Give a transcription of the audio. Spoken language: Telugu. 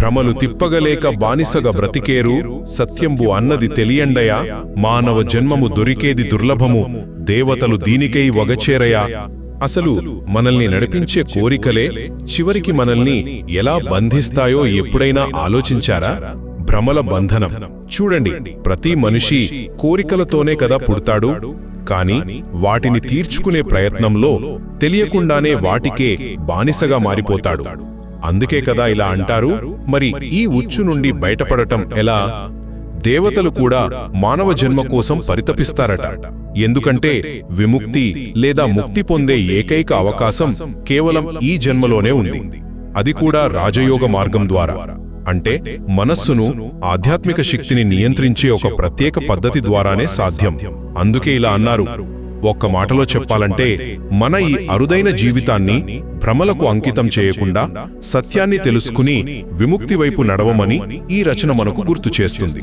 భ్రమలు తిప్పగలేక బానిసగా బ్రతికేరు సత్యంబు అన్నది తెలియండయా? మానవ జన్మము దొరికేది దుర్లభము దేవతలు దీనికై వగచేరయా? అసలు మనల్ని నడిపించే కోరికలే చివరికి మనల్ని ఎలా బంధిస్తాయో ఎప్పుడైనా ఆలోచించారా? భ్రమల బంధనం. చూడండి ప్రతి మనిషి కోరికలతోనే కదా పుడతాడు. కాని వాటిని తీర్చుకునే ప్రయత్నంలో తెలియకుండానే వాటికే బానిసగా మారిపోతాడు. అందుకే కదా ఇలా అంటారు. మరి ఈ ఉచ్చు నుండి బయటపడటం ఎలా? దేవతలు కూడా మానవ జన్మ కోసం పరితపిస్తారట. ఎందుకంటే విముక్తి లేదా ముక్తి పొందే ఏకైక అవకాశం కేవలం ఈ జన్మలోనే ఉంది. అది కూడా రాజయోగ మార్గం ద్వారా. అంటే మనస్సును ఆధ్యాత్మిక శక్తిని నియంత్రించే ఒక ప్రత్యేక పద్ధతి ద్వారానే సాధ్యం. అందుకే ఇలా అన్నారు. ఒక్క మాటలో చెప్పాలంటే మన ఈ అరుదైన జీవితాన్ని భ్రమలకు అంకితం చేయకుండా సత్యాన్ని తెలుసుకుని విముక్తి వైపు నడవమని ఈ రచన మనకు గుర్తు చేస్తుంది.